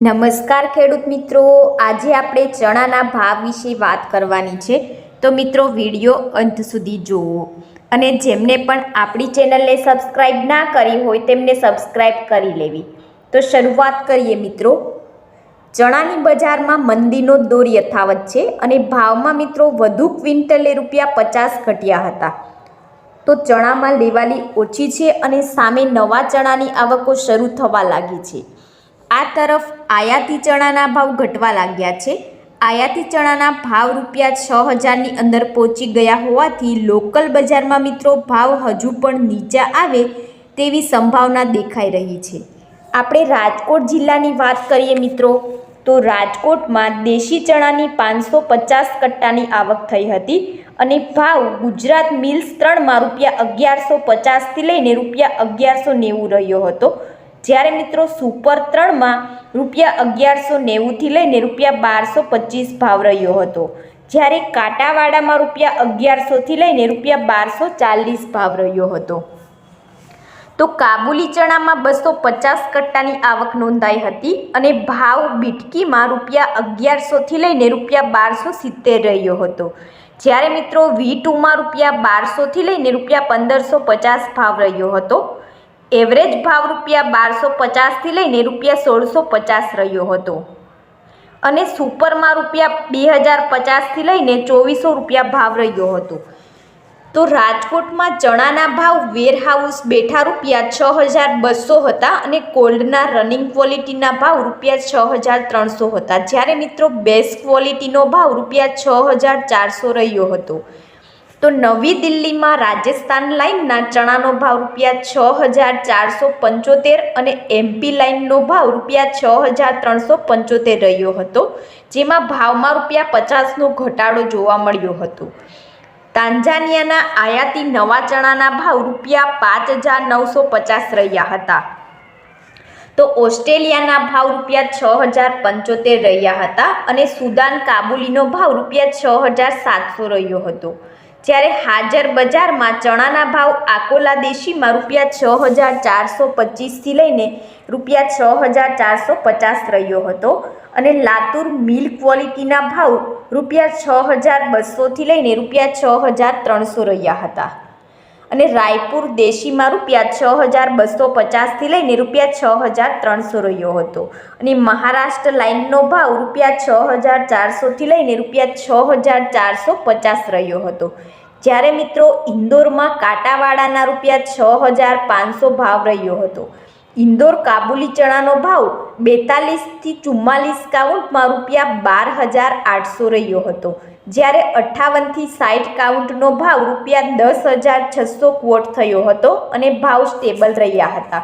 નમસ્કાર ખેડૂત મિત્રો. આજે આપણે ચણાના ભાવ વિશે વાત કરવાની છે. તો મિત્રો, વીડિયો અંત સુધી જુઓ. અને જેમને પણ આપણી ચેનલને સબસ્ક્રાઈબ ના કરી હોય તેમને સબસ્ક્રાઈબ કરી લેવી. તો શરૂઆત કરીએ મિત્રો. ચણાની બજારમાં મંદીનો દોર યથાવત છે અને ભાવમાં મિત્રો વધુ ક્વિન્ટલે રૂપિયા પચાસ ઘટ્યા હતા. તો ચણામાં લેવાલી ઓછી છે અને સામે નવા ચણાની આવકો શરૂ થવા લાગી છે. આ તરફ આયાતી ચણાના ભાવ ઘટવા લાગ્યા છે. આયાતી ચણાના ભાવ રૂપિયા છ હજારની અંદર પહોંચી ગયા હોવાથી લોકલ બજારમાં મિત્રો ભાવ હજુ પણ નીચા આવે તેવી સંભાવના દેખાઈ રહી છે. આપણે રાજકોટ જિલ્લાની વાત કરીએ મિત્રો, તો રાજકોટમાં દેશી ચણાની પાંચસો પચાસ કટ્ટાની આવક થઈ હતી અને ભાવ ગુજરાત મિલ્સ ત્રણમાં રૂપિયા અગિયારસો પચાસથી લઈને રૂપિયા અગિયારસો નેવું રહ્યો હતો. જ્યારે મિત્રો સુપર ત્રણમાં રૂપિયા અગિયારસો નેવુંથી લઈને રૂપિયા બારસો પચીસ ભાવ રહ્યો હતો. જ્યારે કાંટાવાડામાં રૂપિયા અગિયારસોથી લઈને રૂપિયા બારસો ચાલીસ ભાવ રહ્યો હતો. તો કાબુલી ચણામાં બસો પચાસ કટ્ટાની આવક નોંધાઈ હતી અને ભાવ બીટકીમાં રૂપિયા અગિયારસોથી લઈને રૂપિયા બારસો સિત્તેર રહ્યો હતો. જ્યારે મિત્રો વી ટુમાં રૂપિયા બારસોથી લઈને રૂપિયા પંદરસો પચાસ ભાવ રહ્યો હતો. એવરેજ ભાવ રૂપિયા બારસો પચાસથી લઈને રૂપિયા સોળસો પચાસ રહ્યો હતો. અને સુપરમાં રૂપિયા બે હજાર પચાસથી લઈને ચોવીસો રૂપિયા ભાવ રહ્યો હતો. તો રાજકોટમાં ચણાના ભાવ વેરહાઉસ બેઠા રૂપિયા છ હજાર બસો હતા અને કોલ્ડના રનિંગ ક્વોલિટીના ભાવ રૂપિયા છ હજાર ત્રણસો હતા. જ્યારે મિત્રો બેસ્ટ ક્વોલિટીનો ભાવ રૂપિયા છ હજાર ચારસો રહ્યો હતો. તો નવી દિલ્હીમાં રાજસ્થાન લાઇનના ચણાનો ભાવ રૂપિયા છ હજાર ચારસો પંચોતેર અને એમપી લાઇનનો ભાવ રૂપિયા છ હજાર ત્રણસો પંચોતેર રહ્યો હતો, જેમાં ભાવમાં રૂપિયા પચાસનો ઘટાડો જોવા મળ્યો હતો. તાંજાનિયાના આયાતી નવા ચણાના ભાવ રૂપિયા પાંચ હજાર નવસો પચાસ રહ્યા હતા. તો ઓસ્ટ્રેલિયાના ભાવ રૂપિયા છ હજાર પંચોતેર રહ્યા હતા અને સુદાન કાબુલીનો ભાવ રૂપિયા છ હજાર સાતસો રહ્યો હતો. જ્યારે હાજર બજારમાં ચણાના ભાવ આકોલા દેશીમાં રૂપિયા છ હજાર ચારસો પચીસથી લઈને રૂપિયા છ હજાર ચારસો પચાસ રહ્યો હતો અને લાતુર મિલ્ક ક્વોલિટીના ભાવ રૂપિયા છ હજાર બસોથી લઈને રૂપિયા છ હજાર ત્રણસો રહ્યા હતા. અને રાયપુર દેશીમાં રૂપિયા છ હજાર બસો પચાસથી લઈને રૂપિયા છ હજાર ત્રણસો રહ્યો હતો. અને મહારાષ્ટ્ર લાઇનનો ભાવ રૂપિયા છ હજાર ચારસોથી લઈને રૂપિયા છ હજાર ચારસો પચાસ રહ્યો હતો. જ્યારે મિત્રો ઇન્દોરમાં કાંટાવાડાના રૂપિયા છ હજાર પાંચસો ભાવ રહ્યો હતો. ઇન્દોર કાબુલી ચણાનો ભાવ બેતાલીસથી ચુમ્માલીસ કાઉન્ટમાં રૂપિયા બાર હજાર આઠસો રહ્યો હતો. જ્યારે અઠ્ઠાવનથી સાઠ કાઉન્ટનો ભાવ રૂપિયા દસ હજાર છસો ક્વોટ થયો હતો અને ભાવ સ્ટેબલ રહ્યા હતા.